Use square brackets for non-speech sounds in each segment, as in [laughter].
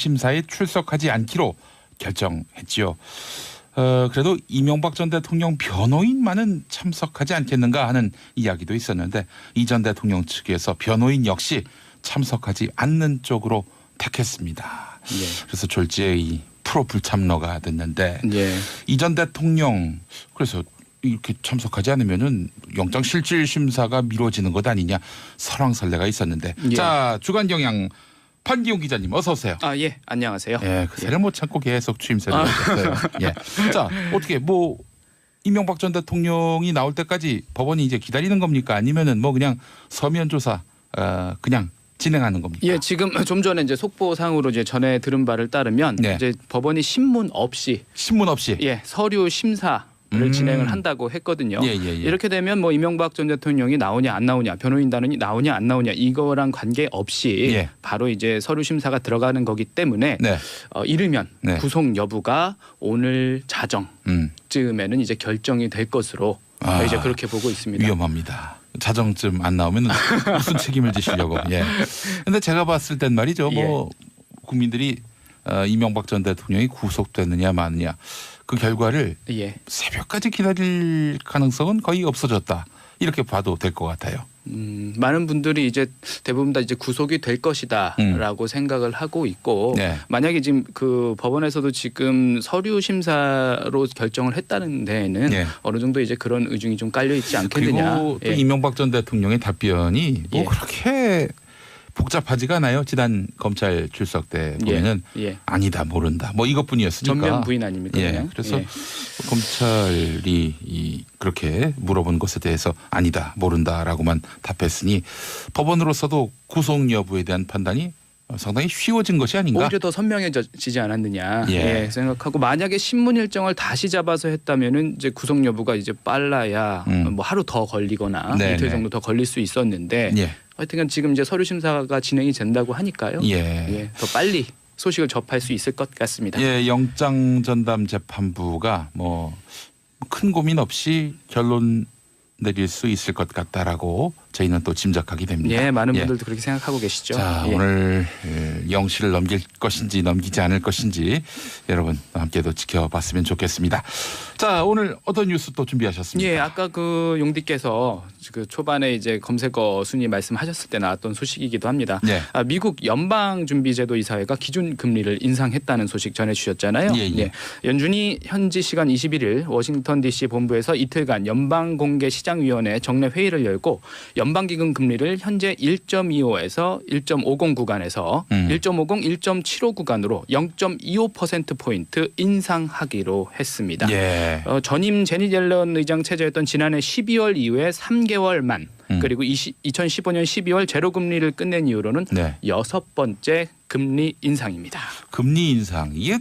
심사에 출석하지 않기로 결정했지요. 어, 그래도 이명박 전 대통령 변호인만은 참석하지 않겠는가 하는 이야기도 있었는데 이 전 대통령 측에서 변호인 역시 참석하지 않는 쪽으로 택했습니다. 예. 그래서 졸지에 이 프로 불참러가 됐는데 예. 이전 대통령 그래서 이렇게 참석하지 않으면은 영장 실질 심사가 미뤄지는 것 아니냐 설왕설래가 있었는데 예. 자 주간 경향 판기용 기자님 어서 오세요. 아, 예. 안녕하세요. 예, 그새를 못 참고 계속 추임새를 내셨어요. 예. 자, 어떻게 뭐 이명박 전 대통령이 나올 때까지 법원이 이제 기다리는 겁니까? 아니면은 뭐 그냥 서면 조사 어, 그냥 진행하는 겁니까? 예, 지금 [laughs] 좀 전에 이제 속보상으로 이제 전에 들은 바를 따르면 네. 이제 법원이 신문 없이 신문 없이. 예, 서류 심사를 음. 진행을 한다고 했거든요. 예, 예, 예. 이렇게 되면 뭐 이명박 전 대통령이 나오냐 안 나오냐 변호인단이 나오냐 안 나오냐 이거랑 관계 없이 예. 바로 이제 서류 심사가 들어가는 거기 때문에 네. 어, 이르면 네. 구속 여부가 오늘 자정쯤에는 음. 이제 결정이 될 것으로 아, 이제 그렇게 보고 있습니다. 위험합니다. 자정쯤 안 나오면 무슨 책임을 지시려고. 예. 근데 제가 봤을 땐 말이죠. 뭐 국민들이 어, 이명박 전 대통령이 구속되느냐 마느냐 그 결과를 예. 새벽까지 기다릴 가능성은 거의 없어졌다. 이렇게 봐도 될 것 같아요. 음, 많은 분들이 이제 대부분 다 이제 구속이 될 것이다라고 생각을 하고 있고 음. 네. 만약에 지금 그 법원에서도 지금 서류 심사로 결정을 했다는 데에는 네. 어느 정도 이제 그런 의중이 좀 깔려 있지 않겠느냐. 그리고 또 예. 이명박 전 대통령의 답변이 뭐 예. 그렇게 복잡하지가 않아요. 지난 검찰 출석 때 보면은 예. 아니다 모른다 뭐 이것뿐이었으니까. 전면 부인 아닙니까? 예. 그냥? 그래서 예. 검찰이 이 그렇게 물어본 것에 대해서 아니다 모른다라고만 답했으니 법원으로서도 구속 여부에 대한 판단이 상당히 쉬워진 것이 아닌가. 오히려 더 선명해지지 않았느냐 예. 예, 생각하고 만약에 신문 일정을 다시 잡아서 했다면은 이제 구속 여부가 이제 빨라야 음. 뭐 하루 더 걸리거나 네, 이틀 네. 정도 더 걸릴 수 있었는데 예. 하여튼간 지금 이제 서류 심사가 진행이 된다고 하니까요. 예. 예, 더 빨리 소식을 접할 수 있을 것 같습니다. 예, 영장 전담 재판부가 뭐 큰 고민 없이 결론 내릴 수 있을 것 같다라고 저희는 또 짐작하게 됩니다. 예, 많은 예. 분들도 그렇게 생각하고 계시죠. 자 예. 오늘 예, 영시를 넘길 것인지 넘기지 않을 것인지 여러분 함께도 지켜봤으면 좋겠습니다. 자 오늘 어떤 뉴스 또 준비하셨습니까? 예, 아까 그 용디께서 그 초반에 이제 검색어 순위 말씀하셨을 때 나왔던 소식이기도 합니다. 네. 아, 미국 연방 준비제도 이사회가 기준 금리를 인상했다는 소식 전해 주셨잖아요. 예, 예. 연준이 현지 시간 21일 워싱턴 D.C. 본부에서 이틀간 연방 공개 시장 위원회 정례 회의를 열고 연 방기금 금리를 현재 1.25에서 1.50 구간에서 음. 1.50, 1.75 구간으로 0.25% 포인트 인상하기로 했습니다. 예. 어, 전임 제니 옐런 의장 체제였던 지난해 12월 이후에 3개월 만 음. 그리고 20, 2015년 12월 제로 금리를 끝낸 이후로는 네. 여섯 번째 금리 인상입니다. 금리 인상 이게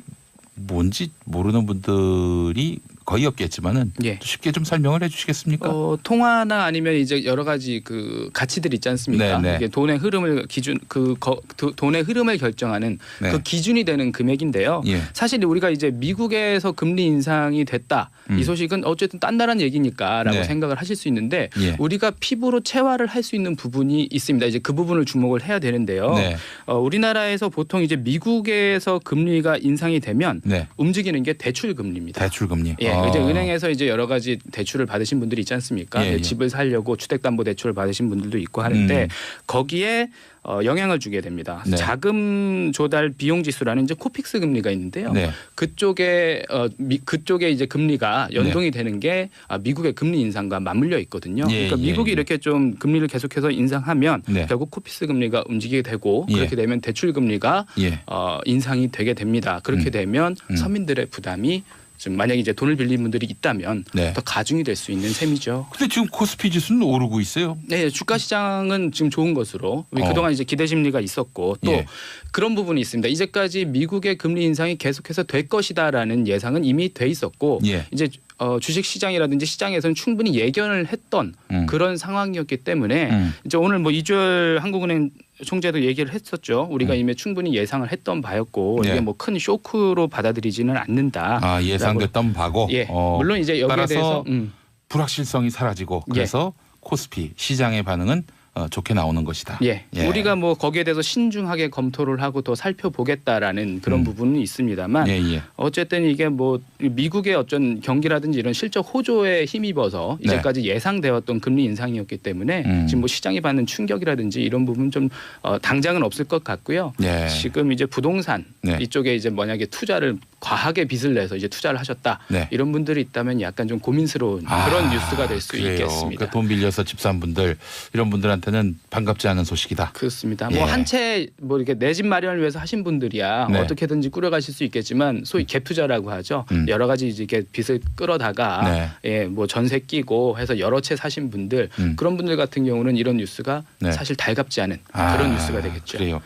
뭔지 모르는 분들이 거의 없겠지만은 예. 쉽게 좀 설명을 해주시겠습니까? 어, 통화나 아니면 이제 여러 가지 그 가치들 있지 않습니까? 네, 네. 이게 돈의 흐름을 기준 그 거, 도- 돈의 흐름을 결정하는 네. 그 기준이 되는 금액인데요. 예. 사실 우리가 이제 미국에서 금리 인상이 됐다 음. 이 소식은 어쨌든 딴 나라는 얘기니까라고 네. 생각을 하실 수 있는데 예. 우리가 피부로 체화를 할 수 있는 부분이 있습니다. 이제 그 부분을 주목을 해야 되는데요. 네. 어, 우리나라에서 보통 이제 미국에서 금리가 인상이 되면 네. 움직이는 게 대출 금리입니다. 대출 금리. 예, 아. 이제 은행에서 이제 여러 가지 대출을 받으신 분들이 있지 않습니까? 예, 예. 집을 살려고 주택담보 대출을 받으신 분들도 있고 하는데 음. 거기에 어, 영향을 주게 됩니다. 네. 자금 조달 비용 지수라는 이제 코픽스 금리가 있는데요. 네. 그쪽에 어, 미, 그쪽에 이제 금리가 연동이 되는 게 아, 미국의 금리 인상과 맞물려 있거든요. 예, 그러니까 예, 미국이 예. 이렇게 좀 금리를 계속해서 인상하면 네. 결국 코픽스 금리가 움직이게 되고 예. 그렇게 되면 대출 금리가 예. 어, 인상이 되게 됩니다. 그렇게 음. 되면 음. 서민들의 부담이 좀 만약에 이제 돈을 빌린 분들이 있다면 네. 더 가중이 될 수 있는 셈이죠. 근데 지금 코스피 지수는 오르고 있어요. 네, 주가 시장은 지금 좋은 것으로 어. 그동안 이제 기대 심리가 있었고 또 예. 그런 부분이 있습니다. 이제까지 미국의 금리 인상이 계속해서 될 것이다라는 예상은 이미 돼 있었고 예. 이제 어, 주식 시장이라든지 시장에서는 충분히 예견을 했던 음. 그런 상황이었기 때문에 음. 이제 오늘 뭐 이주열 한국은행 총재도 얘기를 했었죠. 우리가 음. 이미 충분히 예상을 했던 바였고 예. 이게 뭐 큰 쇼크로 받아들이지는 않는다. 아 예상됐던 바고. 예, 어, 물론 이제 여기에 따라서 대해서 음, 불확실성이 사라지고 예. 그래서 코스피 시장의 반응은 어, 좋게 나오는 것이다. 예. 우리가 뭐 거기에 대해서 신중하게 검토를 하고 더 살펴보겠다라는 그런 음. 부분은 있습니다만 예, 예. 어쨌든 이게 뭐 미국의 어떤 경기라든지 이런 실적 호조에 힘입어서 네. 이제까지 예상되었던 금리 인상이었기 때문에 음. 지금 뭐 시장이 받는 충격이라든지 이런 부분 좀 어, 당장은 없을 것 같고요. 네. 지금 이제 부동산 네. 이쪽에 이제 만약에 투자를 과하게 빚을 내서 이제 투자를 하셨다 네. 이런 분들이 있다면 약간 좀 고민스러운 그런 뉴스가 될수 아. 있겠습니다. 그러니까 돈 빌려서 집 산 분들 이런 분들한테는 반갑지 않은 소식이다. 그렇습니다. 예. 뭐한 채 뭐 이렇게 내 집 마련을 위해서 하신 분들이야 네. 어떻게든지 꾸려가실 수 있겠지만 소위 갭 투자라고 하죠. 음. 여러 가지 이제 이렇게 빚을 끌어다가 네. 예, 뭐 전세 끼고 해서 여러 채 사신 분들 음. 그런 분들 같은 경우는 이런 뉴스가 네. 사실 달갑지 않은 아, 그런 뉴스가 되겠죠. 그래요.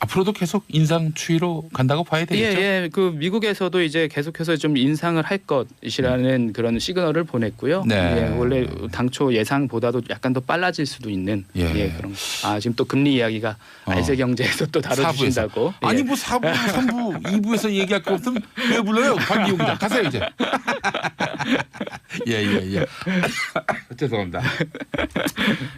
앞으로도 계속 인상 추이로 간다고 봐야 예, 되겠죠. 예, 그 미국에서도 이제 계속해서 좀 인상을 할 것이라는 그런 시그널을 보냈고요. 네. 예, 원래 당초 예상보다도 약간 더 빨라질 수도 있는 예. 예, 그런. 아 지금 또 금리 이야기가 어. 알세 경제에서 또 다뤄주신다고. 예. 아니 뭐 사부, 삼부, [laughs] 이부에서 얘기할 거 없으면 왜 불러요? 박기용 기자 가세요 이제. 예예 예. [laughs] 죄송합니다.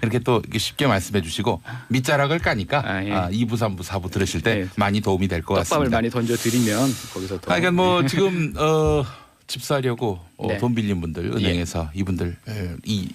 이렇게 또 이렇게 쉽게 말씀해 주시고 밑자락을 까니까 아, 예. 아, 2부, 3부, 4부 들으실 때 예. 많이 도움이 될것 떡밥을 같습니다. 많이 던져 드리면 거기서 더. 아, 그러니까 뭐 지금 어, 집 사려고 어, 네. 돈 빌린 분들 은행에서 이분들 에, 이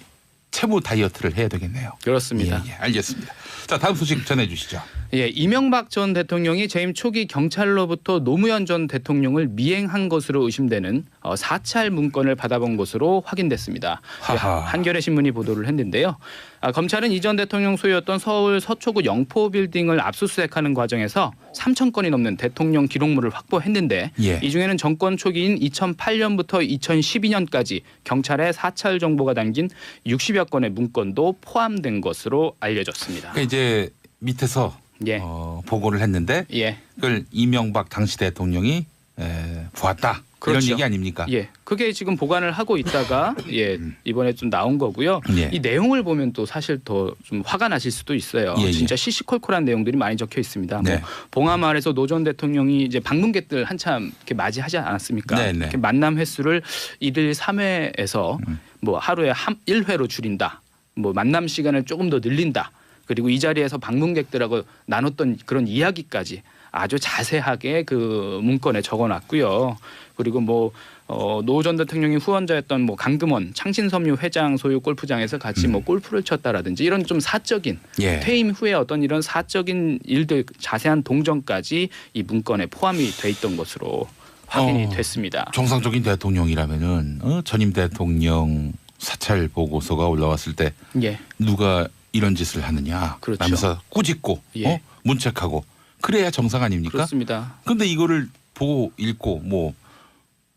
채무 다이어트를 해야 되겠네요. 그렇습니다. 예, 예, 알겠습니다. 자 다음 소식 전해주시죠. 예, 이명박 전 대통령이 재임 초기 경찰로부터 노무현 전 대통령을 미행한 것으로 의심되는 어, 사찰 문건을 받아본 것으로 확인됐습니다. 예, 하하. 한겨레 신문이 보도를 했는데요. 아, 검찰은 이 전 대통령 소유였던 서울 서초구 영포 빌딩을 압수수색하는 과정에서 3천 건이 넘는 대통령 기록물을 확보했는데 예. 이 중에는 정권 초기인 2008년부터 2012년까지 경찰의 사찰 정보가 담긴 60여 건의 문건도 포함된 것으로 알려졌습니다. 그러니까 이제 밑에서 예. 어, 보고를 했는데 예. 그걸 이명박 당시 대통령이 에, 보았다 그렇죠. 이런 얘기 아닙니까? 예, 그게 지금 보관을 하고 있다가 [laughs] 예 이번에 좀 나온 거고요. 예. 이 내용을 보면 또 사실 더 좀 화가 나실 수도 있어요. 예, 예. 진짜 시시콜콜한 내용들이 많이 적혀 있습니다. 네. 뭐 봉하마을에서 노 전 대통령이 이제 방문객들 한참 이렇게 맞이하지 않았습니까? 네, 네. 이렇게 만남 횟수를 일일 3회에서 음. 뭐 하루에 한 1회로 줄인다. 뭐 만남 시간을 조금 더 늘린다. 그리고 이 자리에서 방문객들하고 나눴던 그런 이야기까지 아주 자세하게 그 문건에 적어놨고요. 그리고 뭐 어, 노 전 대통령이 후원자였던 뭐 강금원 창신섬유 회장 소유 골프장에서 같이 뭐 골프를 쳤다라든지 이런 좀 사적인 음. 예. 퇴임 후에 어떤 이런 사적인 일들 자세한 동정까지 이 문건에 포함이 돼 있던 것으로 확인이 어. 됐습니다. 정상적인 대통령이라면은 어, 전임 대통령 사찰 보고서가 올라왔을 때 예. 누가 이런 짓을 하느냐 그렇죠. 하면서 꾸짖고 예. 어? 문책하고 그래야 정상 아닙니까? 그렇습니다. 근데 이거를 보고 읽고 뭐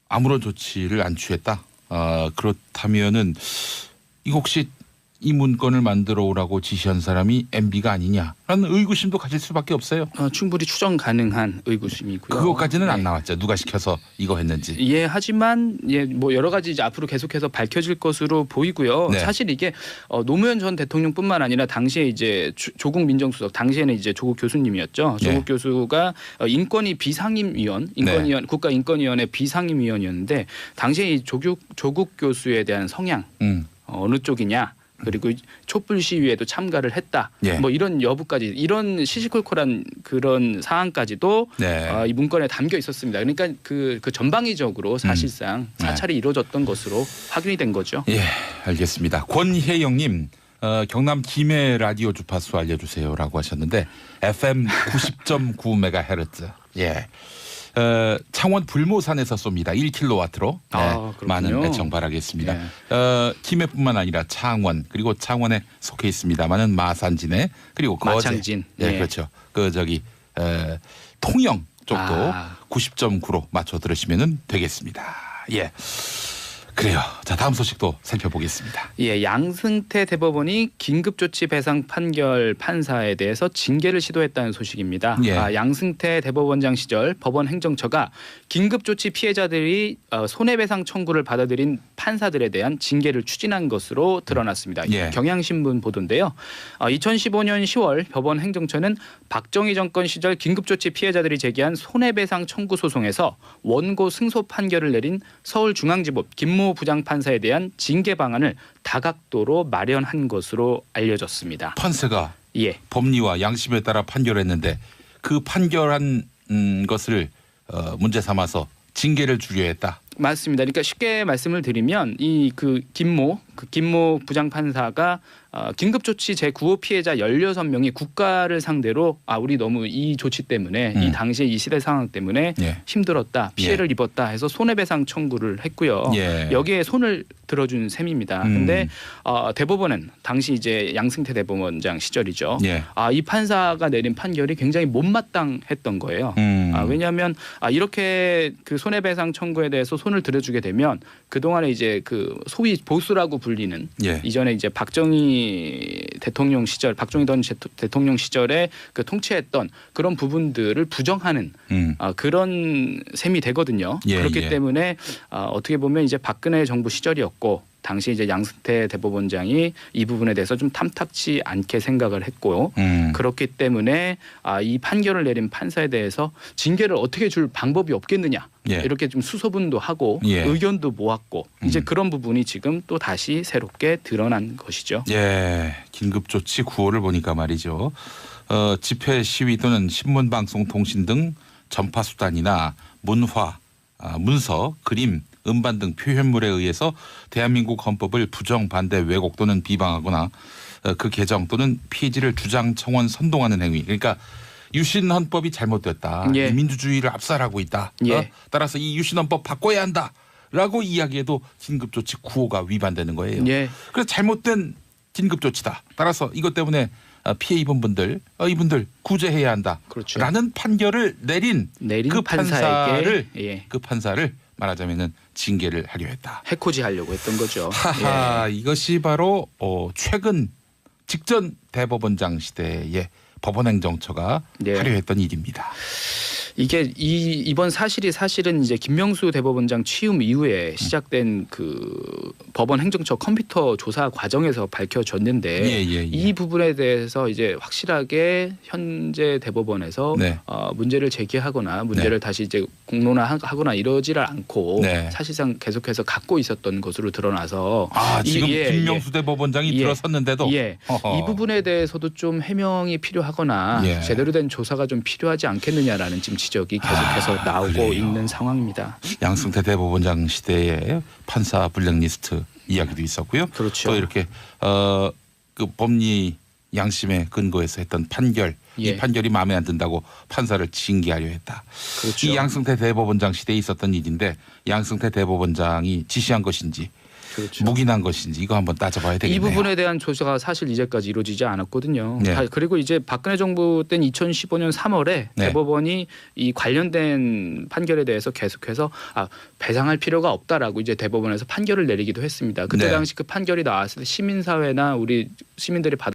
아무런 조치를 안 취했다. 아 그렇다면은 이거 혹시 이 문건을 만들어 오라고 지시한 사람이 MB가 아니냐라는 의구심도 가질 수밖에 없어요. 어, 충분히 추정 가능한 의구심이고요. 그것까지는 안 네. 나왔죠. 누가 시켜서 이거 했는지. 예, 하지만 예, 뭐 여러 가지 이제 앞으로 계속해서 밝혀질 것으로 보이고요. 네. 사실 이게 어, 노무현 전 대통령뿐만 아니라 당시에 이제 조- 조국 민정수석 당시에는 이제 조국 교수님이었죠. 조국 네. 교수가 어, 인권위 비상임위원, 인권위원 국가 인권위원회 비상임위원이었는데 당시에 이 조국 조국 교수에 대한 성향 음. 어, 어느 쪽이냐. 그리고 촛불 시위에도 참가를 했다. 예. 뭐 이런 여부까지 이런 시시콜콜한 그런 사항까지도 네. 아, 이 문건에 담겨 있었습니다. 그러니까 그, 그 전방위적으로 사실상 음. 네. 사찰이 이루어졌던 것으로 확인이 된 거죠. 예, 알겠습니다. 권혜영님, 어, 경남 김해 라디오 주파수 알려주세요라고 하셨는데 FM 90.9MHz. 예. 어, 창원 불모산에서 쏩니다. 1kW로. 네, 아, 그렇군요. 많은 애청 바라겠습니다. 예. 어, 김해뿐만 아니라 창원 그리고 창원에 속해 있습니다만은 마산진에 그리고 거제. 마창진. 예, 예. 그렇죠. 그 저기 에, 통영 쪽도 아. 90.9로 맞춰 들으시면 되겠습니다. 예. 그래요. 자 다음 소식도 살펴보겠습니다. 예, 양승태 대법원이 긴급조치 배상 판결 판사에 대해서 징계를 시도했다는 소식입니다. 예. 아, 양승태 대법원장 시절 법원 행정처가 긴급조치 피해자들이 어, 손해배상 청구를 받아들인 판사들에 대한 징계를 추진한 것으로 드러났습니다. 예. 경향신문 보도인데요. 어, 2015년 10월 법원 행정처는 박정희 정권 시절 긴급조치 피해자들이 제기한 손해배상 청구 소송에서 원고 승소 판결을 내린 서울중앙지법 김모 부장판사에 대한 징계 방안을 다각도로 마련한 것으로 알려졌습니다. 판사가 예. 법리와 양심에 따라 판결했는데 그 판결한 음, 것을 어, 문제 삼아서 징계를 주려 했다. 맞습니다. 그러니까 쉽게 말씀을 드리면 이 그 김모 그 김모 부장판사가 어, 긴급조치 제9호 피해자 16명이 국가를 상대로 아 우리 너무 이 조치 때문에 이 음. 당시에 이 시대 상황 때문에 예. 힘들었다 피해를 입었다 해서 손해배상 청구를 했고요. 예. 여기에 손을 들어준 셈입니다. 음. 근데 어, 대법원은 당시 이제 양승태 대법원장 시절이죠. 예. 아이 판사가 내린 판결이 굉장히 못마땅했던 거예요. 음. 아, 왜냐하면 아, 이렇게 그 손해배상 청구에 대해서 손을 들어주게 되면 그 동안에 이제 그 소위 보수라고 불 리는 예. 이전에 이제 박정희 대통령 시절, 박정희 전 제- 대통령 시절에 그 통치했던 그런 부분들을 부정하는 음. 아, 그런 셈이 되거든요. 예, 그렇기 예. 때문에 아, 어떻게 보면 이제 박근혜 정부 시절이었고 당시 이제 양승태 대법원장이 이 부분에 대해서 좀 탐탁치 않게 생각을 했고 음. 그렇기 때문에 아, 이 판결을 내린 판사에 대해서 징계를 어떻게 줄 방법이 없겠느냐 예. 이렇게 좀 수소분도 하고 예. 의견도 모았고 이제 음. 그런 부분이 지금 또 다시 새롭게 드러난 것이죠. 예, 긴급조치 구호를 보니까 말이죠. 어, 집회 시위 또는 신문 방송 통신 등 전파 수단이나 문화, 아, 문서, 그림, 음반 등 표현물에 의해서 대한민국 헌법을 부정, 반대, 왜곡 또는 비방하거나 어, 그 개정 또는 폐지를 주장, 청원, 선동하는 행위. 그러니까 유신 헌법이 잘못됐다. 예. 이 민주주의를 압살하고 있다. 예. 어? 따라서 이 유신 헌법 바꿔야 한다. 라고 이야기해도 긴급조치 구호가 위반되는 거예요. 예. 그래서 잘못된 긴급 조치다. 따라서 이것 때문에 어, 피해 입은 분들, 어, 이분들 구제해야 한다. 그렇죠. 라는 판결을 내린 내린 그 판사에게 판사를 예. 그 판사를 말하자면은 징계를 하려 했다. 해코지 하려고 했던 거죠. 예. 하하, 이것이 바로 어, 최근 직전 대법원장 시대의 법원행정처가 네. 하려 했던 일입니다. 이게 이 이번 사실이 사실은 이제 김명수 대법원장 취임 이후에 시작된 그 법원 행정처 컴퓨터 조사 과정에서 밝혀졌는데 예, 예, 예. 이 부분에 대해서 이제 확실하게 현재 대법원에서 네. 어, 문제를 제기하거나 문제를 다시 이제 공론화하거나 이러지를 않고 네. 사실상 계속해서 갖고 있었던 것으로 드러나서 아, 이- 지금 예, 김명수 대법원장이 예. 들어섰는데도 예. 이 부분에 대해서도 좀 해명이 필요하거나 예. 제대로 된 조사가 좀 필요하지 않겠느냐라는 지금 지적이 계속해서 아, 나오고 그래요. 있는 상황입니다. 양승태 대법원장 시대의 판사 블랙리스트 이야기도 있었고요. 그렇죠. 또 이렇게 어, 그 법리 양심에 근거해서 했던 판결 이 예. 판결이 마음에 안 든다고 판사를 징계하려 했다. 그렇죠. 이 양승태 대법원장 시대에 있었던 일인데 양승태 대법원장이 지시한 것인지 그렇죠. 묵인한 것인지 이거 한번 따져봐야 되겠네요. 이 부분에 대한 조사가 사실 이제까지 이루어지지 않았거든요. 네. 다- 그리고 이제 박근혜 정부 때는 2015년 3월에 네. 대법원이 이 관련된 판결에 대해서 계속해서 아, 배상할 필요가 없다라고 이제 대법원에서 판결을 내리기도 했습니다. 그때 네. 당시 그 판결이 나왔을 때 시민사회나 우리 시민들이 받